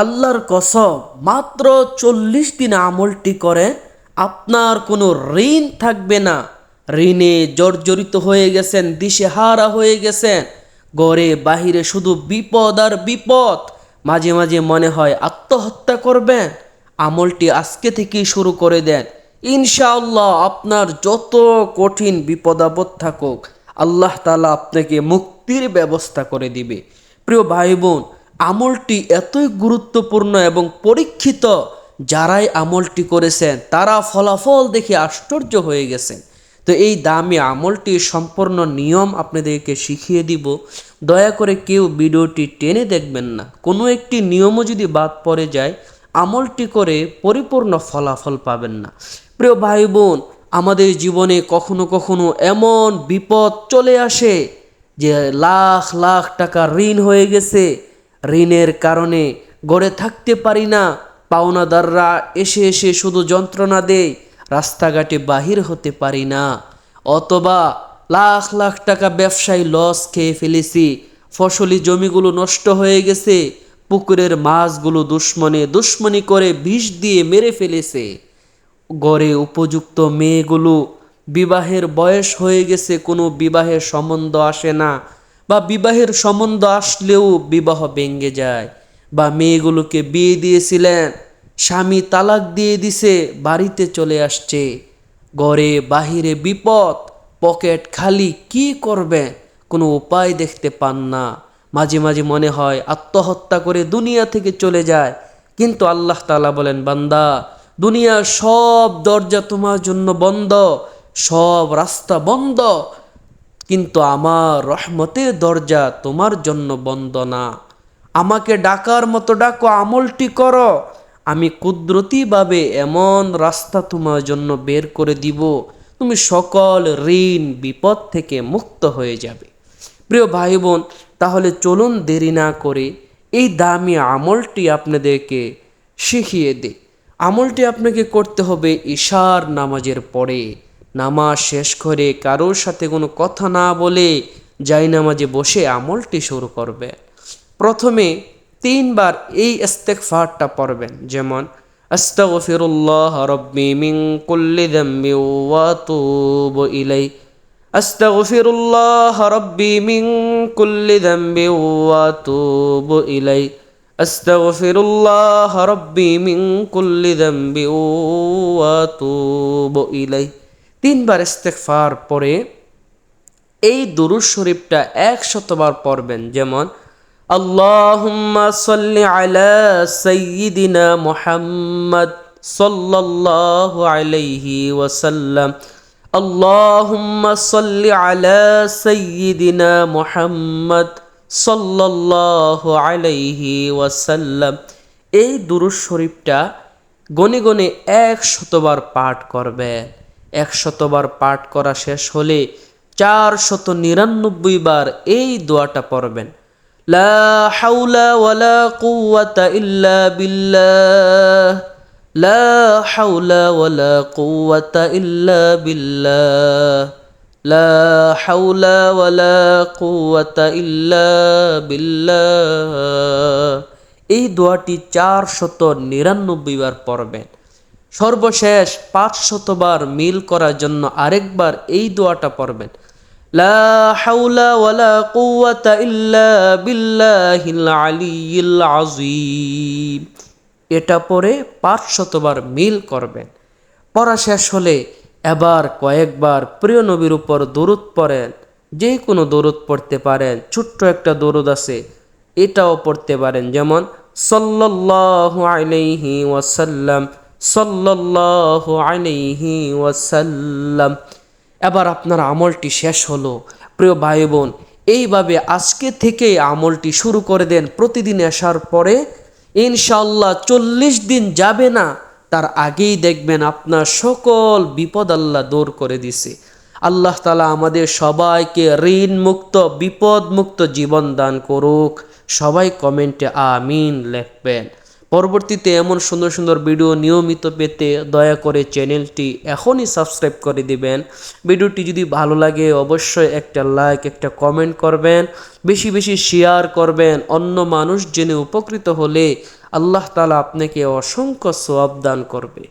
আল্লাহর কসম, মাত্র চল্লিশ দিন আমলটি করে আপনার কোনো ঋণ থাকবে না। ঋণে জর্জরিত হয়ে গেছেন, দিশেহারা হয়ে গেছেন। গড়ে বাহিরে শুধু বিপদ আর বিপদ। মাঝে মাঝে মনে হয় আত্মহত্যা করবেন। আমলটি আজকে থেকেই শুরু করে দেন। ইনশাআল্লাহ আপনার যত কঠিন বিপদ আপদ থাকুক, আল্লাহ তালা আপনাকে মুক্তির ব্যবস্থা করে দিবে। প্রিয় ভাই বোন আমলটি এতই গুরুত্বপূর্ণ এবং পরীক্ষিত যারাই আমলটি করেছেন, তারা ফলাফল দেখে আশ্চর্য হয়ে গেছেন। তো এই দামি আমলটির সম্পূর্ণ নিয়ম আপনাদেরকে শিখিয়ে দিব। দয়া করে কেউ ভিডিওটি টেনে দেখবেন না। কোনো একটি নিয়মও যদি বাদ পড়ে যায়, আমলটি করে পরিপূর্ণ ফলাফল পাবেন না। প্রিয় ভাই বোন আমাদের জীবনে কখনো কখনো এমন বিপদ চলে আসে যে লাখ লাখ টাকা ঋণ হয়ে গেছে ঋণের কারণে গড়ে থাকতে পারি না। পাওনাদাররা এসে এসে শুধু যন্ত্রণা দেয়, রাস্তাঘাটে বাহির হতে পারি না। অথবা লাখ লাখ টাকা ব্যবসায় লস খেয়ে ফেলেছি, ফসলি জমিগুলো নষ্ট হয়ে গেছে, পুকুরের মাছগুলো দুশ্মনে দুশ্মনী করে বিষ দিয়ে মেরে ফেলেছে। গড়ে উপযুক্ত মেয়েগুলো বিবাহের বয়স হয়ে গেছে, কোনো বিবাহের সম্বন্ধ আসে না। বা বিবাহের সম্বন্ধ আসলেও বিবাহ ভেঙ্গে যায়। বা মেয়েগুলোকে বিয়ে দিয়েছিলেন, স্বামী তালাক দিয়ে দিছে, বাড়িতে চলে আসছে। ঘরে বাহিরে বিপদ, পকেট খালি কি করবে কোনো উপায় দেখতে পান না। মাঝে মাঝে মনে হয় আত্মহত্যা করে দুনিয়া থেকে চলে যায়। কিন্তু আল্লাহ তালা বলেন, বান্দা, দুনিয়ার সব দরজা তোমার জন্য বন্ধ, সব রাস্তা বন্ধ। কিন্তু আমার রহমতের দরজা তোমার জন্য বন্ধ না আমাকে ডাকার মতো ডাকো, আমলটি করো। আমি কুদরতিভাবে এমন রাস্তা তোমার জন্য বের করে দিব। তুমি সকল ঋণ, বিপদ থেকে মুক্ত হয়ে যাবে। প্রিয় ভাই বোন তাহলে চলুন দেরি না করে এই দামি আমলটি আপনাদেরকে শিখিয়ে দে আমলটি আপনাকে করতে হবে ঈশার নামাজের পরে। নামাজ শেষ করে কারোর সাথে কোনো কথা না বলে যাই নামাজে বসে আমলটি শুরু করবে। প্রথমে তিনবার এই ইস্তেগফারটা পড়বেন, যেমন, আস্তাগফিরুল্লাহ রব্বি মিন কুল্লি যামবি ওয়া আতুবু ইলাই। আস্তাগফিরুল্লাহ রব্বি মিন কুল্লি যামবি ওয়া আতুবু ইলাই। আস্তাগফিরুল্লাহ রব্বি মিন কুল্লি যামবি ওয়া আতুবু ইলাই। তিনবার ইস্তেগফার পরে এই দুরুদ শরীফটা একশতবার পড়বেন। যেমন, আল্লাহুম্মা সাল্লি আলা ওয়াসাল্লাম। এই দুরুদ শরীফটা গনে গনে এক শতবার পাঠ করবেন। এক শতবার পাঠ করা শেষ হলে চার শত নিরানব্বই বার এই দোয়াটা পড়বেন। লা হাউলা ইল্লা লা ইল্লা লা ইল্লা এই দোয়াটি চার শত নিরানব্বই বার পড়বেন। সর্বশেষ পাঁচ শতবার মিল করার জন্য আরেকবার এই দোয়াটা পড়বেন। লা এটা পরে পাঁচ শতবার মিল করবেন। পড়া শেষ হলে এবার কয়েকবার প্রিয় নবীর উপর দরুদ পড়েন। যে কোনো দরুদ পড়তে পারেন, ছোট্ট একটা দরুদ আছে, এটাও পড়তে পারেন। যেমন, সাল্লাল্লাহু আলাইহি ওয়াসাল্লাম সাল্লাল্লাহু আলাইহি ওয়াসাল্লাম। এবার আপনার আমলটি শেষ হলো। প্রিয় ভাই বোন এইভাবে আজকে থেকে আমলটি শুরু করে দেন। প্রতিদিন আসার পরে ইনশাল্লাহ চল্লিশ দিন যাবে না, তার আগেই দেখবেন আপনার সকল বিপদ আল্লাহ দূর করে দিছে। আল্লাহ তালা আমাদের সবাইকে ঋণ মুক্ত বিপদ মুক্ত জীবন দান করুক। সবাই কমেন্টে আমিন লিখবেন। পরবর্তীতে এমন সুন্দর সুন্দর ভিডিও নিয়মিত পেতে দয়া করে চ্যানেলটি এখনই সাবস্ক্রাইব করে দিবেন। ভিডিওটি যদি ভালো লাগে অবশ্যই একটা লাইক, একটা কমেন্ট করবেন, বেশি বেশি শেয়ার করবেন, অন্য মানুষ জেনে উপকৃত হলে আল্লাহ তালা আপনাকে অসংখ্য সোয়াব দান করবে।